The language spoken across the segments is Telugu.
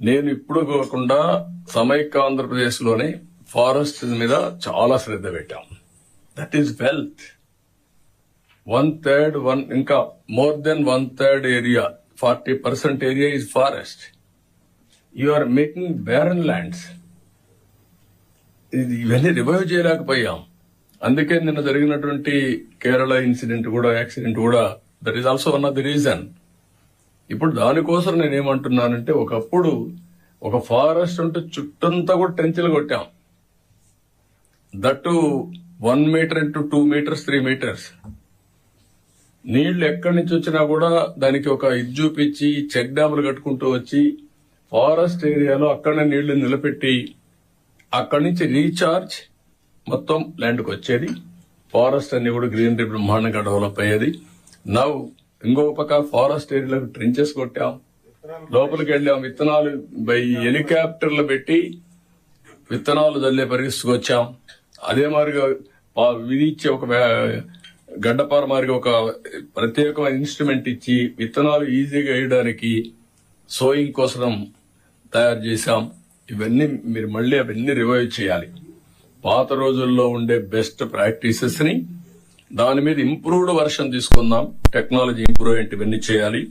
నేను ఇప్పుడు కాకుండా సమైక్య ఆంధ్రప్రదేశ్లోని ఫారెస్ట్ మీద చాలా శ్రద్ధ పెట్టాం. That is wealth one third one ఇంకా more than one third area forty percent area is forest you are making barren lands ఇది ఇవన్నీ రివైవ్ చేయలేకపోయాం. అందుకే నిన్న జరిగినటువంటి కేరళ ఇన్సిడెంట్ కూడా యాక్సిడెంట్ కూడా that is also one of the reason ఇప్పుడు దానికోసం నేనేమంటున్నానంటే ఒకప్పుడు ఒక ఫారెస్ట్ ఉంటే చుట్టంతా కూడా టెంచెలు కొట్టాం. That one metre into two metres three metres. నీళ్ళు ఎక్కడి నుంచి వచ్చినా కూడా దానికి ఒక ఇది చూపించి చెక్ డ్యాములు కట్టుకుంటూ వచ్చి ఫారెస్ట్ ఏరియాలో అక్కడనే నీళ్ళు నిలబెట్టి అక్కడి నుంచి రీఛార్జ్ మొత్తం ల్యాండ్కి వచ్చేది ఫారెస్ట్ అన్ని కూడా గ్రీనరీ బ్రహ్మాండంగా డెవలప్ అయ్యేది. నవ్ ఇంకో పక్క ఫారెస్ట్ ఏరియాలకు ట్రెంచెస్ కొట్టాం. లోపలికి వెళ్ళాం. విత్తనాలు బై హెలికాప్టర్లు పెట్టి విత్తనాలు చల్లే పరిస్థితికి వచ్చాం. అదే మాదిరిగా పా- విధించి ఒక గడ్డపార మాదిరిగా ఒక ప్రత్యేకమైన ఇన్స్ట్రుమెంట్ ఇచ్చి విత్తనాలు ఈజీగా వేయడానికి సోయింగ్ కోసం తయారు చేశాం. ఇవన్నీ మీరు మళ్ళీ అవన్నీ రివైవ్ చేయాలి. పాత రోజుల్లో ఉండే బెస్ట్ ప్రాక్టీసెస్ని దాని మీద ఇంప్రూవ్డ్ వర్షన్ తీసుకుందాం. టెక్నాలజీ ఇంప్రూవ్ ఏంటి ఇవన్నీ చేయాలి.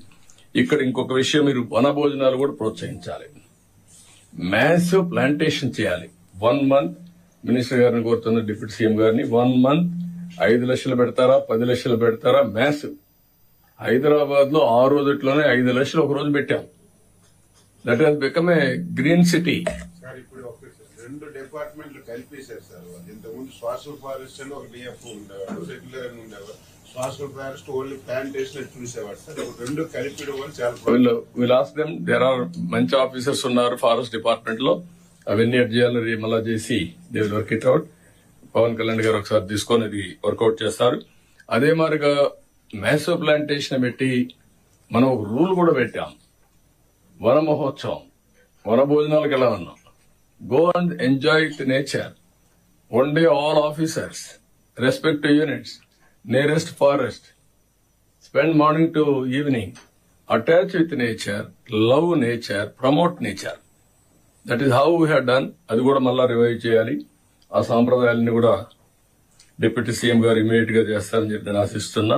ఇక్కడ ఇంకొక విషయం మీరు వన భోజనాలు కూడా ప్రోత్సహించాలి. మ్యాసివ్ ప్లాంటేషన్ చేయాలి. వన్ మంత్ మినిస్టర్ గారిని కోరుతున్న డిప్యూటీ సీఎం గారిని వన్ మంత్ ఐదు లక్షలు పెడతారా పది లక్షలు పెడతారా? మ్యాసివ్ హైదరాబాద్లో ఆ రోజుట్లోనే ఐదు లక్షలు ఒక రోజు పెట్టాం. That has become a green city రెండు డిపార్ట్మెంట్లు కలిపేశారు సార్ వాళ్ళు. ఇంతకుముందు సోషల్ ఫారెస్ట్ అని ఒక డిఎఫ్ ఉండేవాడు రెగ్యులర్ అని ఉండేవాడు. సోషల్ ఫారెస్ట్ ఓన్లీ ప్లాంటేషన్ చూసేవాడు సార్. రెండు కలిపి వల్ల చాలా వీళ్ళు దెమ్ దేర్ ఆర్ మంచి ఆఫీసర్స్ ఉన్నారు ఫారెస్ట్ డిపార్ట్మెంట్లో. అవన్నీ ఎడ్ చేయాలని మళ్ళా చేసి they will work it out Pawan Kalyan garu ఒకసారి తీసుకొని ఇది వర్కౌట్ చేస్తారు. అదే మాదిరిగా మ్యాసివ్ ప్లాంటేషన్ పెట్టి మనం ఒక రూల్ కూడా పెట్టాం. వన మహోత్సవం. వన భోజనాలకు ఎలా ఉన్నాం? Go and enjoy the nature one day all officers respect units nearest forest spend morning to evening, attach with nature, love nature, promote nature. That is how we had done అది కూడా మళ్ళా రివైవ్ చేయాలి. ఆ సాంప్రదాయాలని కూడా డిప్యూటీ సీఎం గారు ఇమీడియట్గా చేస్తారని చెప్పి నేను ఆశిస్తున్నా.